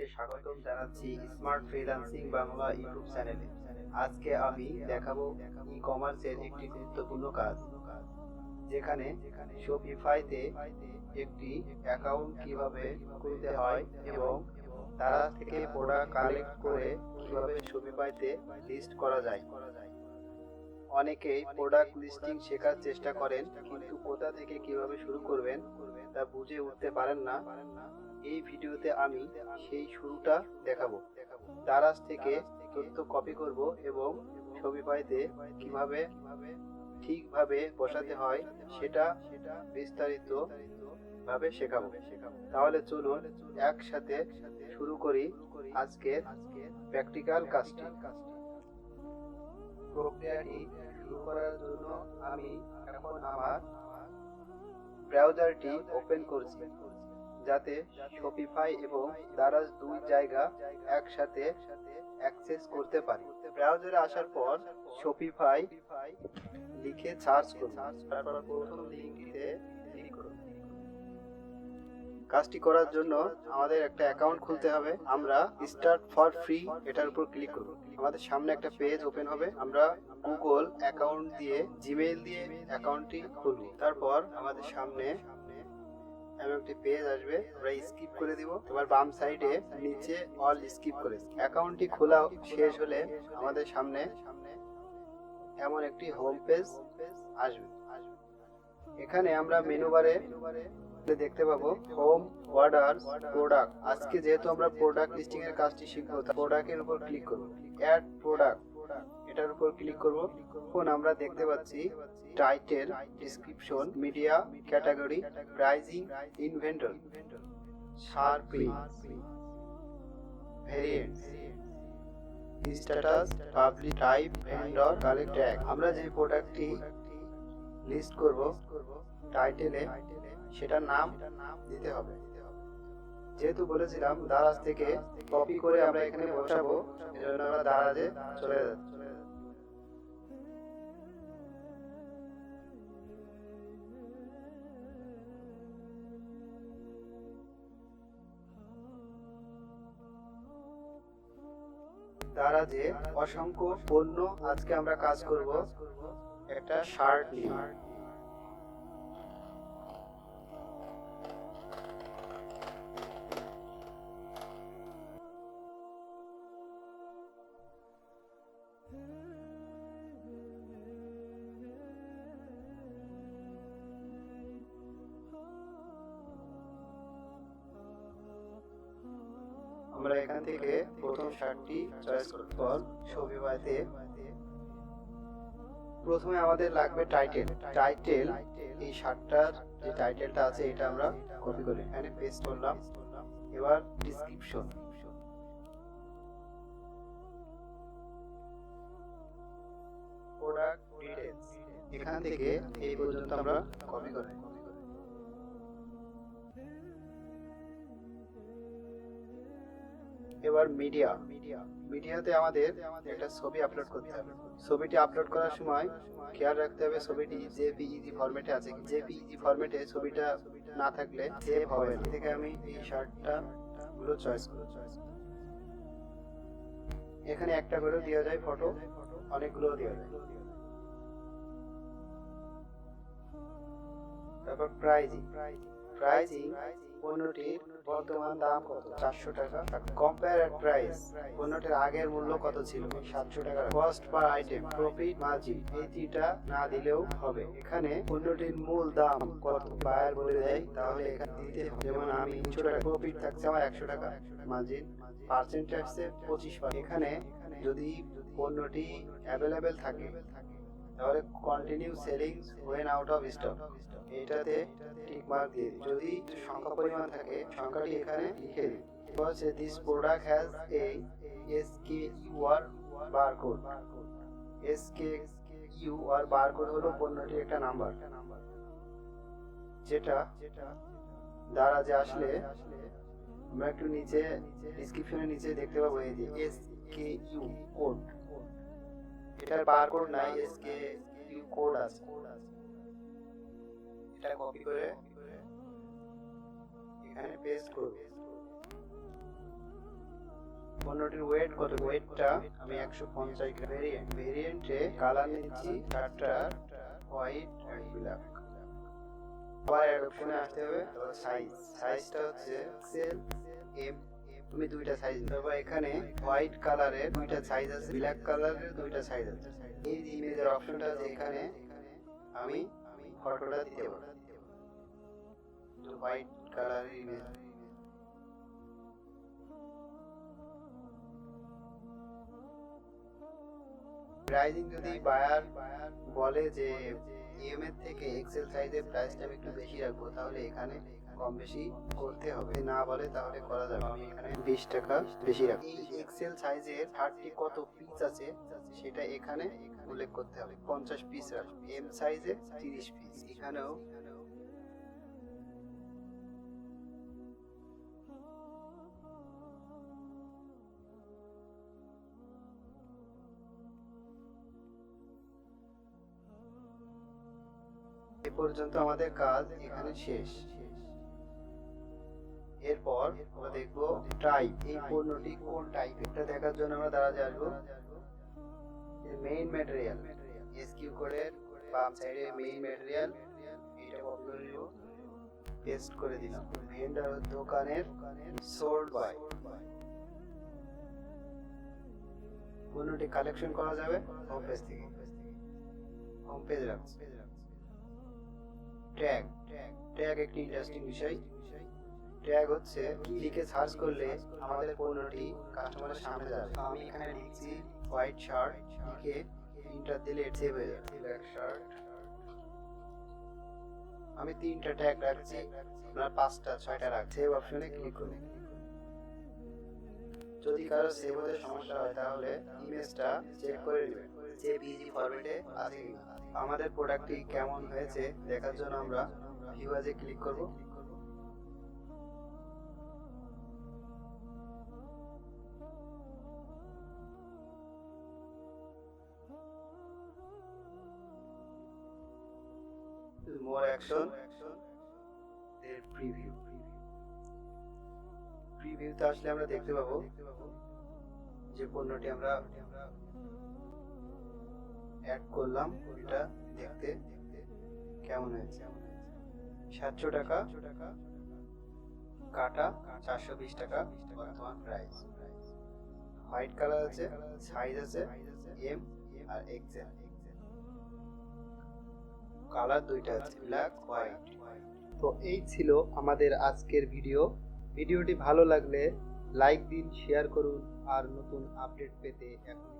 সবাইকে স্বাগতম জানাচ্ছি স্মার্ট ফ্রিল্যান্সিং বাংলা ইউটিউব চ্যানেলে। আজকে আমি দেখাবো ই কমার্সের একটি গুরুত্বপূর্ণ কাজ, যেখানে শপিফাইতে একটি অ্যাকাউন্ট কীভাবে খুলতে হয় এবং তারা থেকে প্রোডাক্ট কালেক্ট করে কীভাবে শপিফাইতে লিস্ট করা যায়। অনেকেই প্রোডাক্ট লিস্টিং শেখার চেষ্টা করেন, কিন্তু কোথা থেকে কীভাবে শুরু করবেন তা বুঝে উঠতে পারেন না। এই ভিডিওতে আমি সেই শুরুটা দেখাবো। দারাজ থেকে তথ্য কপি করব এবং ছবি পাইতে কীভাবে, ঠিকভাবে বসাতে হয় সেটা বিস্তারিত ভাবে শেখাবো। তাহলে চলুন একসাথে শুরু করি আজকের প্র্যাকটিক্যাল কাজটি। প্রক্রিয়াটি শুরু করার জন্য আমি এখন আমার ব্রাউজারটি ওপেন করছি। যাতে শপিফাই এবং দারাজ দুই জায়গা একসাথে অ্যাক্সেস করতে পারি। ব্রাউজারে আসার পর শপিফাই লিখে সার্চ করুন। তারপর প্রথম লিঙ্কটিতে ক্লিক করুন। কাজটি করার জন্য আমাদের একটা অ্যাকাউন্ট খুলতে হবে। আমরা স্টার্ট ফর ফ্রি এটার উপর ক্লিক করব। আমাদের সামনে একটা পেজ ওপেন হবে। আমরা গুগল অ্যাকাউন্ট দিয়ে জিমেইল দিয়ে অ্যাকাউন্টটি খুলব। তারপর আমাদের সামনে এমন একটি পেজ আসবে, আমরা স্কিপ করে দিব। এবার বাম সাইডে নিচে অল স্কিপ করে। অ্যাকাউন্টটি খোলা শেষ হলে আমাদের সামনে এমন একটি হোম পেজ আসবে। এখানে আমরা মেনু বারে দেখতে পাবো হোম অর্ডার প্রোডাক্ট আজকে যেহেতু আমরা প্রোডাক্ট লিস্টিং এর কাজটি শিখব প্রোডাক্টের উপর ক্লিক করব অ্যাড প্রোডাক্ট এটার উপর ক্লিক করব। এখন আমরা দেখতে পাচ্ছি title, description, media, category, pricing, inventory শার্পি variant status, public type, vendor, collect tag আমরা যে প্রোডাক্টটি লিস্ট করব, টাইটেলে, সেটার নাম দিতে হবে। যেহেতু বলেছিলাম দারাজ থেকে কপি করে আমরা এখানে বসাবো, এজন্য আমরা দারাজে চলে যাচ্ছি। দারাজে অসংখ্য পণ্য আজকে আমরা কাজ করব একটা শার্ট নিয়ে। আমরা এখান থেকে প্রথম শার্টটি চয়েস করব পর শপিফাইতে প্রথমে আমাদের লাগবে টাইটেল টাইটেল এই শার্টটার যে টাইটেলটা আছে, এটা আমরা কপি করে এখানে পেস্ট করলাম। এবার ডিসক্রিপশন প্রোডাক্ট ডিটেলস এখান থেকে এই পর্যন্ত আমরা কপি করে এবার মিডিয়া মিডিয়াতে আমাদের একটা ছবি আপলোড করতে হবে। ছবিটি আপলোড করার সময় খেয়াল রাখতে হবে ছবিটি জেপিইজি ফরম্যাটে আছে। জেপিইজি ফরম্যাটে ছবিটা না থাকলে সেভ হবে না। থেকে আমি এই শার্টটা গুলো চয়েস করব এখানে একটা করে দেওয়া যায় ফটো অনেকগুলো দেওয়া যায়। তারপর প্রাইজিং প্রাইজিং পণ্যটির বর্তমান দাম কত? চারশো টাকা। কম্পেয়ার প্রাইস পণ্যটির আগের মূল্য কত ছিল? সাতশো টাকা। Cost per item profit margin এই তিনটা না দিলেও হবে। এখানে পণ্যটির মূল দাম কত? বায়ার বলে দেয়, তাহলে এখানে দিতে হবে। যেমন আমি তিনশো টাকা প্রফিট থাকছে, আমার একশো টাকা মার্জিন পার্সেন্ট ট্যাক্সে পঁচিশ এখানে যদি পণ্যটি অ্যাভেলেবেল থাকে তাহলে continue selling when out of stock এটাতে টিক মার্ক দিয়ে যদি সংখ্যা পরিমাণ থাকে, সংখ্যাটি এখানে লিখে দিই। Because this product has a S K U R barcode S K U আর বারকোড হলো পণ্যটির একটা নাম্বার যেটা দ্বারা যে আসলে আমরা একটু নিচে ডিসক্রিপশনের নিচে দেখতে পাবো, এই যে এস কে ইউ কোড এটার বারকোড নাই এস কে ইউ কোড আছে। এটা কপি করে এখানে পেস্ট করব। পণ্যটির ওয়েট কত? ওয়েটটা আমি একশো পঞ্চাশ গ্রাম ভেরিয়েন্ট ভেরিয়েন্টে কালার নিচ্ছি চারটা হোয়াইট অ্যান্ড ব্ল্যাক আবার অ্যাডপশনে আসতে হবে সাইজ সাইজটা হচ্ছে এক্সেল এম তুমি দুইটা সাইজ তারপর এখানে হোয়াইট কালারের দুইটা সাইজ আছে ব্ল্যাক কালারের দুইটা সাইজ আছে। এই যে ইমেজের অপশনটা আছে এখানে আমি ফটোটা দিতে পারব। হোয়াইট কালারের ইমেজ প্রাইজিং যদি বায়ার বলে যে ইএম এর থেকে এক্সেল সাইজের প্রাইসটা আমি একটু বেশি রাখব, তাহলে এখানে কম বেশি করতে হবে, না বলে তাহলে করা যাবে আমি এখানে বিশ টাকা বেশি রাখব। এই এক্সেল সাইজের থার্টি কত পিস আছে, সেটা এখানে উল্লেখ করতে হবে। পঞ্চাশ পিস রাখব। এম সাইজে তিরিশ পিস এখানেও এ পর্যন্ত আমাদের কাজ এখানে শেষ। এরপর আমরা দেখব টাইপ এই পণ্যটি কোন টাইপ এটা দেখার জন্য আমরা দাঁড়াতে আসব। মেইন ম্যাটেরিয়াল এসকিউ কোডের বাম সাইডে মেইন ম্যাটেরিয়াল এটা কপি করে নিব পেস্ট করে দিলাম। ভেন্ডার দোকানের সোল্ড বাই পণ্যটি কালেকশন করা যাবে হোম পেজ থেকে। হোম পেজ রাখছি। ট্যাগ ট্যাগ একটি ইন্টারেস্টিং বিষয়। ট্যাগ হচ্ছে, লিখে সার্চ করলে আমাদের পণ্যটি কাস্টমারের সামনে যাবে। আমি এখানে লিখছি হোয়াইট শার্ট লিখে ইন্টার দিলে সেভ হয়ে যাবে। ব্ল্যাক শার্ট আমি তিনটা ট্যাগ রাখছি, আপনার পাঁচটা, ছয়টা রাখছি সেভ অপশনে ক্লিক করুন। যদি কারও সেভ হতে সমস্যা হয়, তাহলে ইমেজটা চেক করে নেবেন। যে বিজি ফরম্যাটে আছে আমাদের প্রোডাক্টটি কেমন হয়েছে, দেখার জন্য আমরা ভিউয়াজে ক্লিক করব। মোর অ্যাকশন এর প্রিভিউ প্রিভিউতে আসলে আমরা দেখতে পাবো যে পণ্যটি আমরা অ্যাড করলাম এটা দেখতে কেমন হয়েছে। সাতশো টাকা কাটা, চারশো বিশ টাকা বর্তমান প্রাইস হোয়াইট কালার আছে সাইজ আছে এম আর এক্সেল কালার দুইটা আছে ব্ল্যাক হোয়াইট তো এই ছিল আমাদের আজকের ভিডিও ভিডিওটি ভালো লাগলে লাইক দিন শেয়ার করুন, আর নতুন আপডেট পেতে এখনই